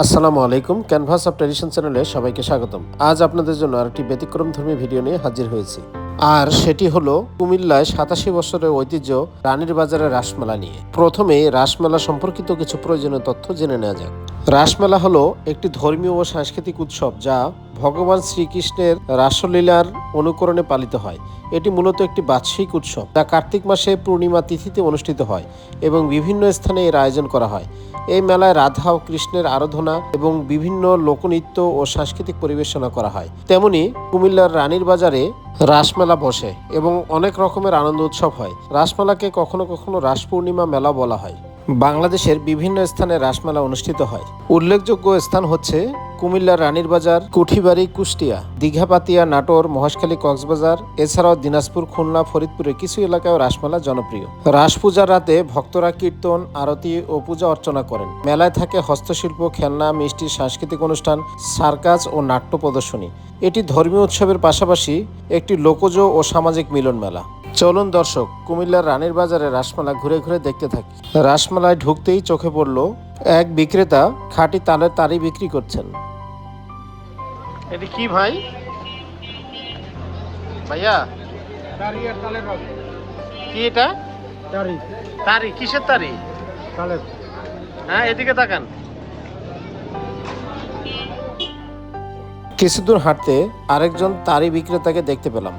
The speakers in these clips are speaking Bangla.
আসসালামু আলাইকুম ক্যানভাস অফ ট্রেডিশন চ্যানেলে সবাইকে স্বাগতম। আজ আপনাদের জন্য আরেকটি ব্যতিক্রম ধর্মী ভিডিও নিয়ে হাজির হয়েছি। আর সেটি হলো কুমিল্লায় সাতাশি বছরের ঐতিহ্য রানীর বাজারের রাসমেলা নিয়ে। প্রথমে রাসমেলা সম্পর্কিত কিছু প্রয়োজনীয় তথ্য জেনে নেওয়া যাক। রাসমেলা হলো একটি ধর্মীয় ও সাংস্কৃতিক উৎসব যা ভগবান শ্রীকৃষ্ণের রাসলীলার অনুকরণে পালিত হয়। এটি মূলত একটি বার্ষিক উৎসব যা কার্তিক মাসে পূর্ণিমা তিথিতে অনুষ্ঠিত হয় এবং বিভিন্ন স্থানে এর আয়োজন করা হয়। এই মেলায় রাধা ও কৃষ্ণের আরাধনা এবং বিভিন্ন লোকনৃত্য ও সাংস্কৃতিক পরিবেশনা করা হয়। তেমনি কুমিল্লার রানীর বাজারে রাসমেলা বসে এবং অনেক রকমের আনন্দ উৎসব হয়। রাসমেলাকে কখনো কখনো রাস পূর্ণিমা মেলা বলা হয়। বাংলাদেশের বিভিন্ন স্থানে রাসমেলা অনুষ্ঠিত হয়। উল্লেখযোগ্য স্থান হচ্ছে কুমিল্লার রানীর বাজার, কুঠিবাড়ি, কুষ্টিয়া, দীঘাপাতিয়া, নাটোর, মহেশখালী, কক্সবাজার, এছাড়াও দিনাজপুর, খুলনা, ফরিদপুরের কিছু এলাকায় রাসমেলা জনপ্রিয়। রাস পূজার রাতে ভক্তরা কীর্তন, আরতি ও পূজা অর্চনা করেন। মেলায় থাকে হস্তশিল্প, খেলনা, মিষ্টি, সাংস্কৃতিক অনুষ্ঠান, সার্কাস ও নাট্য প্রদর্শনী। এটি ধর্মীয় উৎসবের পাশাপাশি একটি লোকজ ও সামাজিক মিলন মেলা চলুন দর্শক কুমিল্লার রানীর বাজারে রাসমেলা ঘুরে ঘুরে দেখতে থাকি। রাসমেলায় ঢুকতেই চোখে পড়ল এক বিক্রেতা খাঁটি তালের তারি বিক্রি করছেন। এটি কি ভাই? ভাইয়া? তারি আর তালের কি এটা? তারি তারি কিসের তারি তালের। হ্যাঁ এদিকে তাকান। কিছু দূর হাঁটতে আরেকজন তারি বিক্রেতাকে দেখতে পেলাম।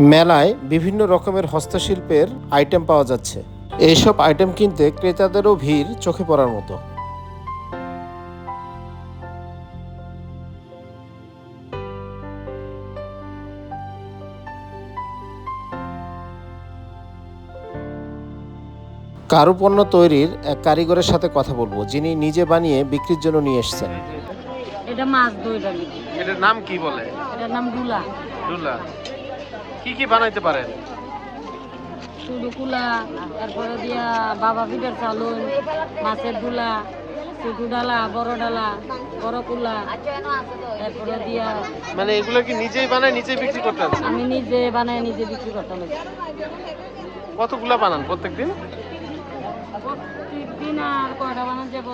মেলায় বিভিন্ন রকমের হস্তশিল্পের আইটেম পাওয়া যাচ্ছে। এইসব আইটেম কিনতে ক্রেতাদেরও ভিড় চোখে পড়ার মতো। কারুপণ্য তৈরির এক কারিগরের সাথে কথা বলব যিনি নিজে বানিয়ে বিক্রির জন্য নিয়ে এসেছেন। এটা মাছ লিখি এটার নাম কি বলে? এটার নাম ডুলা। ডুলা। কি কি বানাইতে পারেন? শুধু কুলা তারপরে দিয়া বাবা পিঠার চালুন মাছের ডুলা ছোটু ডালা বড় ডালা বড় কুলা তারপরে দিয়া মানে এগুলো কি নিজেই বানায় নিজেই বিক্রি করতে আমি নিজে বানায় নিজে বিক্রি করতাম কতগুলা বানান প্রত্যেকদিন? প্রত্যেকদিন আর কয়টা বানান যাব?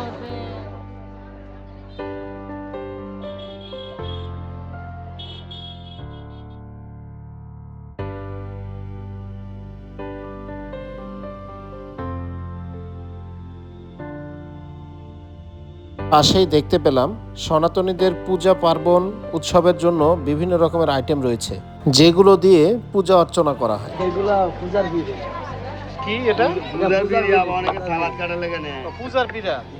পাশেই দেখতে পেলাম সনাতনীদের পূজা পার্বণ উৎসবের জন্য বিভিন্ন রকমের আইটেম রয়েছে যেগুলো দিয়ে পূজা অর্চনা করা হয়। এগুলা পূজার বিড়ে। কি এটা? পূজার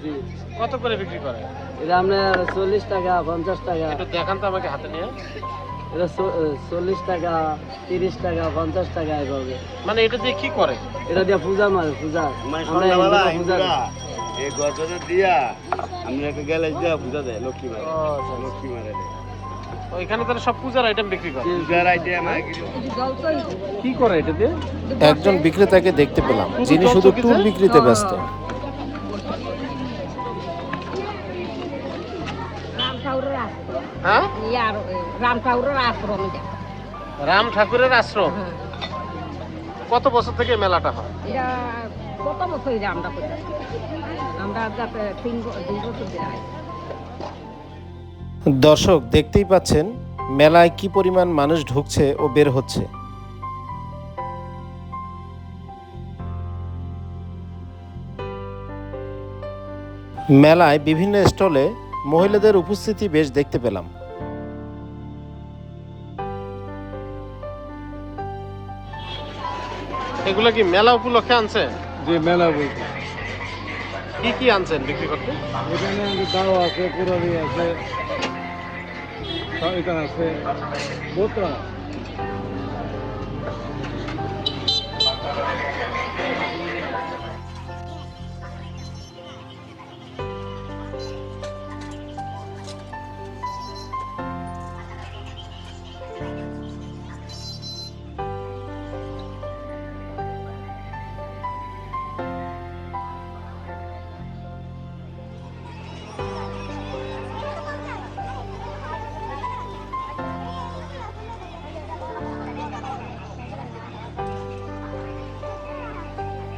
জি। কত করে বিক্রি করে? এটা আপনার চল্লিশ টাকা পঞ্চাশ টাকা। একটু দেখান তো আমাকে হাতে নিয়ে। এটা চল্লিশ টাকা তিরিশ টাকা পঞ্চাশ টাকা এভাবে। মানে এটা দিয়ে কি করে? এটা দিয়ে পূজা মারে পূজা। পূজা এই গজনে দিয়া আমি একটা গ্যালেজ দিয়া পূজা দেয় লক্ষ্মী মারে। লক্ষ্মী মারে দেয়। ওইখানে তাহলে সব পূজার আইটেম বিক্রি করে। পূজার আইটেম কি। করে এটা দিয়ে? একজন বিক্রেতাকে দেখতে পেলাম যিনি শুধু টুল বিক্রিতে ব্যস্ত। রাম ঠাকুরের আশ্রম হ্যাঁ? রাম ঠাকুরের আশ্রম। রাম ঠাকুরের আশ্রম কত বছর থেকে মেলাটা হয়? কত বছর আমরা করতে আমরা তিন দুই বছর ধরে দর্শক দেখতেই পাচ্ছেন মেলায় কি পরিমাণ মানুষ ঢুকছে ও বের হচ্ছে। মেলায় বিভিন্ন স্টলে মহিলাদের উপস্থিতি বেশ দেখতে পেলাম। এগুলো কি মেলা উপলক্ষে আনছে? যে মেলা বলতে কি কি আনছেন বিক্রি করতে? এখানে দাও আছে পুরানি আছে এটা আছে বোতরা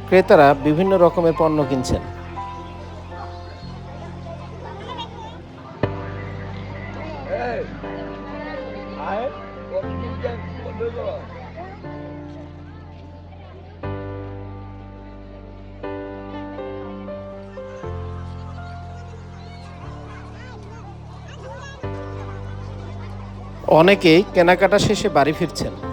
ক্রেতারা বিভিন্ন রকমের পণ্য কিনছেন। অনেকেই কেনাকাটা শেষে বাড়ি ফিরছেন।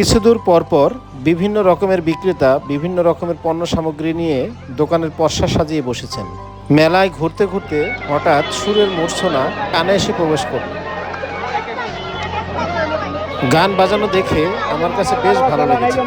কিছু দূর পর পর বিভিন্ন রকমের বিক্রেতা, বিভিন্ন রকমের পণ্য সামগ্রী নিয়ে দোকানের পর্ষা সাজিয়ে বসেছেন। মেলায় ঘুরতে ঘুরতে হঠাৎ সুরের মূর্ছনা কানে এসে প্রবেশ করল। গান বাজানো দেখে আমার কাছে বেশ ভালো লেগেছে।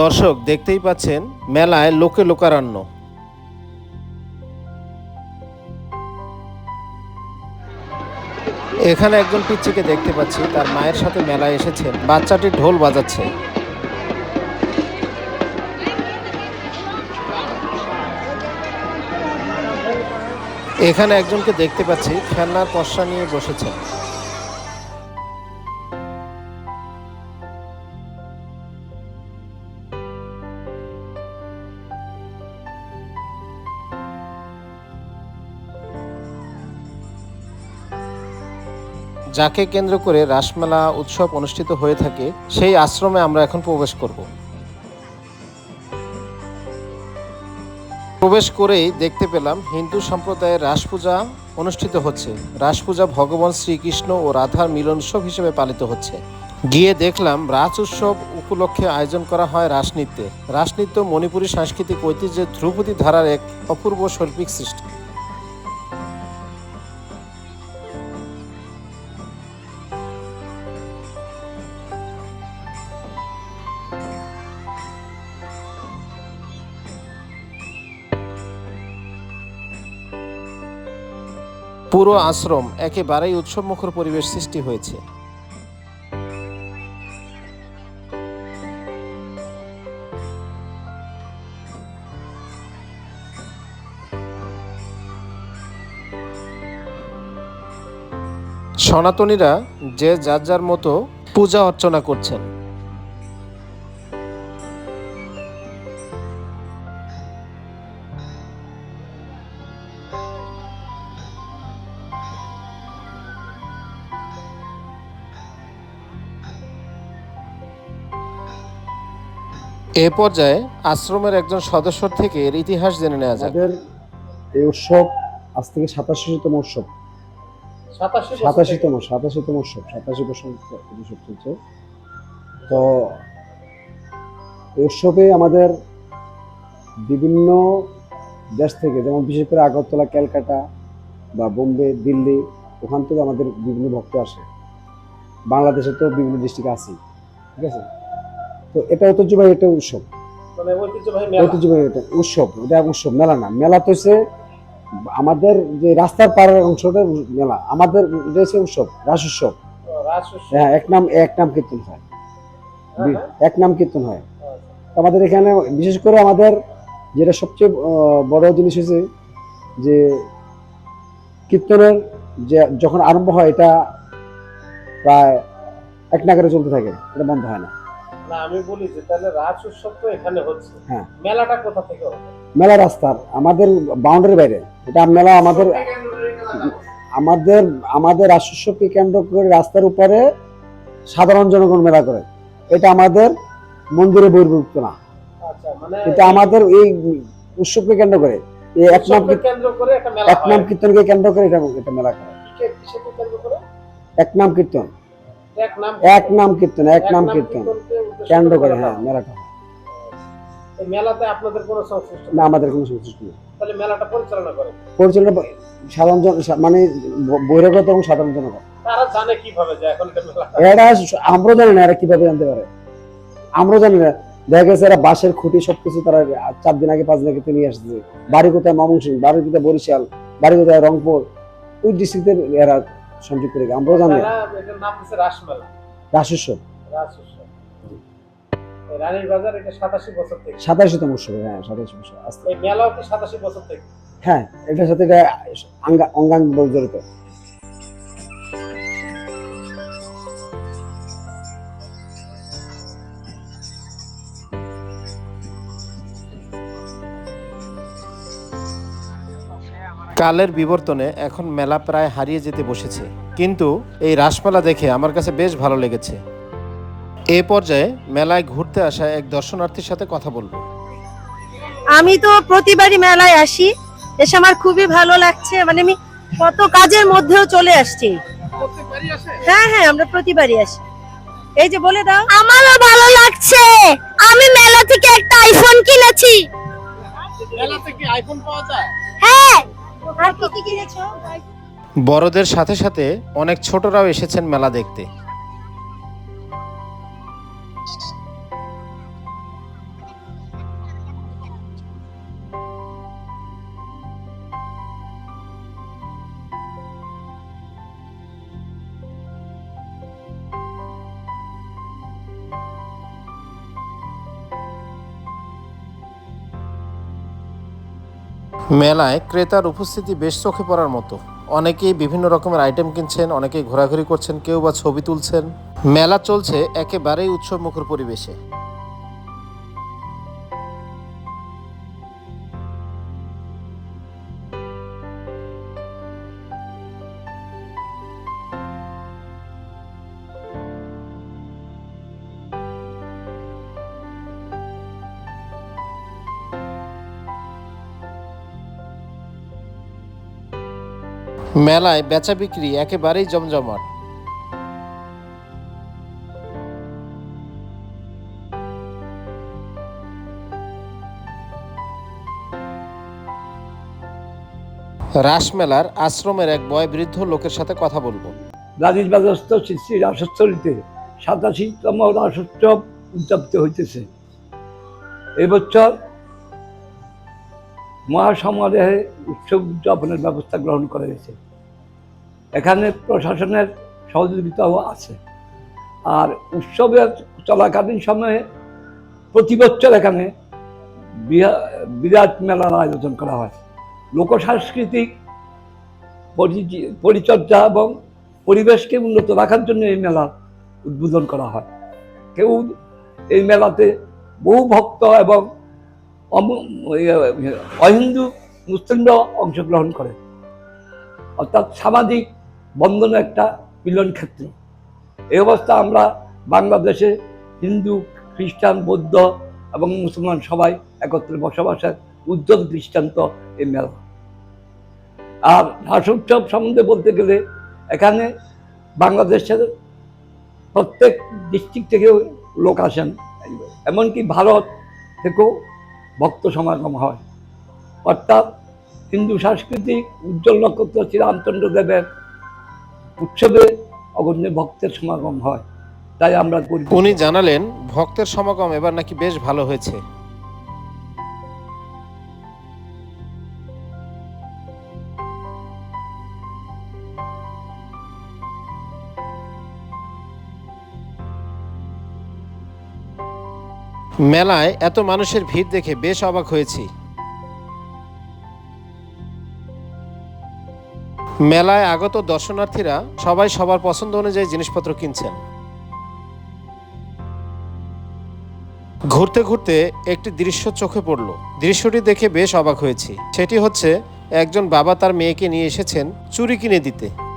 দর্শক দেখতেই পাচ্ছেন, মেলায় লোকে লোকারণ্য। এখানে একজন পিচ্চিকে দেখতে পাচ্ছি, তার মায়ের সাথে মেলায় এসেছেন বাচ্চাটি ঢোল বাজাচ্ছে। এখানে একজনকে দেখতে পাচ্ছি, খেলনার পশা নিয়ে বসেছেন। যাকে কেন্দ্র করে রাসমেলা উৎসব অনুষ্ঠিত হয়ে থাকে, সেই আশ্রমে আমরা এখন প্রবেশ করব। প্রবেশ করেই দেখতে পেলাম হিন্দু সম্প্রদায়ের রাস পূজা অনুষ্ঠিত হচ্ছে। রাস পূজা ভগবান শ্রীকৃষ্ণ ও রাধার মিলন উৎসব হিসেবে পালিত হচ্ছে। গিয়ে দেখলাম রাস উৎসব উপলক্ষে আয়োজন করা হয় রাসনৃত্যে। রাসনৃত্য মণিপুরী সাংস্কৃতিক ঐতিহ্যের ধ্রুপদী ধারার এক অপূর্ব শৈল্পিক সৃষ্টি। পুরো আশ্রম একেবারেই উৎসবমুখর পরিবেশ সৃষ্টি হয়েছে। সনাতনীরা যে যার যার মতো পূজা অর্চনা করছেন। এ পর্যায়ে আশ্রমের একজন সদস্য থেকে এর ইতিহাস জেনে নেওয়া যাক। আমাদের এই উৎসব আজ থেকে সাতাশিতম উৎসব। সাতাশিতম সাতাশিতম উৎসব সাতাশি বছর উৎসব চলছে। তো এই উৎসবে আমাদের বিভিন্ন দেশ থেকে যেমন বিশেষ করে আগরতলা ক্যালকাটা বা বোম্বে দিল্লি ওখান থেকে আমাদের বিভিন্ন ভক্ত আসে। বাংলাদেশে তো বিভিন্ন ডিস্ট্রিক্ট আছে ঠিক আছে? তো এটা ঐতিহ্যবাহী একটা উৎসব। মানে ঐতিহ্যবাহী ঐতিহ্যবাহী এটা উৎসব এটা উৎসব মেলা না। মেলা তো হচ্ছে আমাদের যে রাস্তার পাড়ের অংশটা মেলা। আমাদের এটা হচ্ছে উৎসব রাস উৎসব। হ্যাঁ এক নাম এক নাম কীর্তন হয়। এক নাম কীর্তন হয়। আমাদের এখানে বিশেষ করে আমাদের যেটা সবচেয়ে বড় জিনিস হচ্ছে যে কীর্তনের যে যখন আরম্ভ হয় এটা প্রায় এক নাগারে চলতে থাকে এটা বন্ধ হয় না। না আমি বলি যে তাহলে রাজ উৎসব তো এখানে হচ্ছে। হ্যাঁ। মেলাটা কোথা থেকে হবে? মেলা রাস্তার আমাদের বাউন্ডারি বাইরে। এটা মেলা আমাদের আমাদের আমাদের রাজস্বকে কেন্দ্র করে রাস্তার উপরে সাধারণ জনগণ মেলা করে। এটা আমাদের মন্দিরে বহির্ভূত না। আচ্ছা মানে এটা আমাদের এই উৎসবকে কেন্দ্র করে। এই এক নাম এক নাম কীর্তনকে কেন্দ্র করে এটা এটা মেলা করে? এক নাম কীর্তন। এক নাম কীর্তন। এক নাম কীর্তন কেন্দ্র করে হ্যাঁ মেলাটা। মেলাতে আপনাদের কোনো সংশ্লিষ্ট না আমাদের কোনো সংশ্লিষ্ট নেই। তাহলে মেলাটা পরিচালনা করেন। পরিচালনা সাধারণ মানে বহিরাগত এবং সাধারণ জনগণ। তারা জানে কীভাবে যে এখনকার এরা আমরা জানি না এরা কীভাবে জানতে পারে। আমরা জানি না। দেখা গেছে এরা বাঁশের খুঁটি সবকিছু তারা চার দিন আগে পাঁচ দিন আগে নিয়ে আসছে বাড়ি কোথায় ময়মনসিং বাড়ি কোথায় বরিশাল বাড়ি কোথায় রংপুর ওই ডিস্ট্রিক্টের এরা সংযোগ রেখে আমরাও জানি। না। এটার নাম দিচ্ছে রাসমেলা। রাস উৎসব এই বাজার এটা সাতাশি বছর থেকে। সাতাশিতম উৎসব হ্যাঁ সাতাশি বছর থেকে। হ্যাঁ এটার সাথে এটা অঙ্গাঙ্গ জড়িত। কালের বিবর্তনে এখন মেলা প্রায় হারিয়ে যেতে বসেছে। কিন্তু এই রাসমেলা দেখে আমার কাছে বেশ ভালো লেগেছে। এ পর্যায়ে মেলায় ঘুরতে আসা এক দর্শনার্থীর সাথে কথা বলব। আমি তো প্রতিবারই মেলায় আসি। এসে আমার খুবই ভালো লাগছে। মানে আমি কত কাজের মধ্যেও চলে আসছি। হ্যাঁ হ্যাঁ আমরা প্রতিবারই আসি। এই যে বলে দাও। আমারও ভালো লাগছে। আমি মেলা থেকে একটা আইফোন কিনেছি। মেলা থেকে আইফোন পাওয়া যায়? হ্যাঁ বড়দের সাথে সাথে অনেক ছোটরাও এসেছেন মেলা দেখতে। মেলায় ক্রেতার উপস্থিতি বেশ চোখে পড়ার মতো। অনেকেই বিভিন্ন রকমের আইটেম কিনছেন, অনেকেই ঘোরাঘুরি করছেন, কেউ বা ছবি তুলছেন। মেলা চলছে একেবারেই উৎসব মুখর পরিবেশে। মেলায় বেচা বিক্রি একেবারেই জমজমাট। রাসমেলার আশ্রমের এক বয় বৃদ্ধ লোকের সাথে কথা বলব। বাজারস্থ শ্রী শ্রী রাসস্থলীতে সাতাশিতম রাসোৎসব উদযাপিত হইতেছে। এবছর মহাসমারোহে উৎসব উদযাপনের ব্যবস্থা গ্রহণ করা হয়েছে। এখানে প্রশাসনের সহযোগিতাও আছে। আর উৎসবের চলাকালীন সময়ে প্রতি বছর এখানে বিরাট মেলার আয়োজন করা হয়। লোকসাংস্কৃতিক পরিচি- পরিচর্যা এবং পরিবেশকে উন্নত রাখার জন্য এই মেলা উদ্বোধন করা হয়। কেউ এই মেলাতে বহু ভক্ত এবং অমু- ইয়ে, অহিন্দু মুসলিমরাও অংশগ্রহণ করে। অর্থাৎ সামাজিক বন্ধন একটা মিলন ক্ষেত্র। এই অবস্থা আমরা বাংলাদেশে হিন্দু, খ্রিস্টান, বৌদ্ধ এবং মুসলমান সবাই একত্রে বসবাসের উজ্জ্বল দৃষ্টান্ত এই মেলা। আর রাস উৎসব সম্বন্ধে বলতে গেলে এখানে বাংলাদেশের প্রত্যেক ডিস্ট্রিক্ট থেকেও লোক আসেন। এমনকি ভারত থেকেও ভক্ত সমাগম হয়। অর্থাৎ হিন্দু সাংস্কৃতিক উজ্জ্বল নক্ষত্র শ্রী রামচন্দ্র দেবের উৎসবে অগণ্য ভক্তের সমাগম হয়, তাই আমরা করি। উনি জানালেন, ভক্তের সমাগম এবার নাকি বেশ ভালো হয়েছে। মেলায় এত মানুষের ভিড় দেখে বেশ অবাক হয়েছি। মেলায় আগত দর্শনার্থীরা সবাই সবার পছন্দ অনুযায়ী জিনিসপত্র কিনছেন। ঘুরতে ঘুরতে একটি দৃশ্য চোখে পড়ল। দৃশ্যটি দেখে বেশ অবাক হয়েছি। সেটি হচ্ছে, একজন বাবা তার মেয়েকে নিয়ে এসেছেন চুরি কিনে দিতে।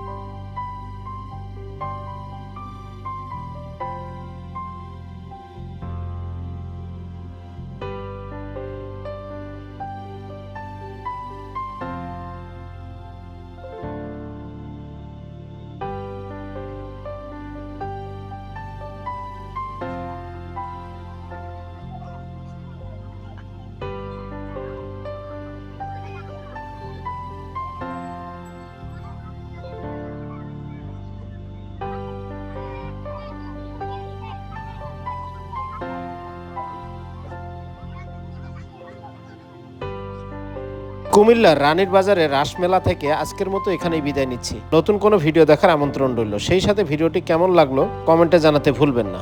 কুমিল্লার রানীর বাজারে রাসমেলা থেকে আজকের মতো এখানেই বিদায় নিচ্ছি। নতুন কোনো ভিডিও দেখার আমন্ত্রণ রইল। সেই সাথে ভিডিওটি কেমন লাগল, কমেন্টে জানাতে ভুলবেন না।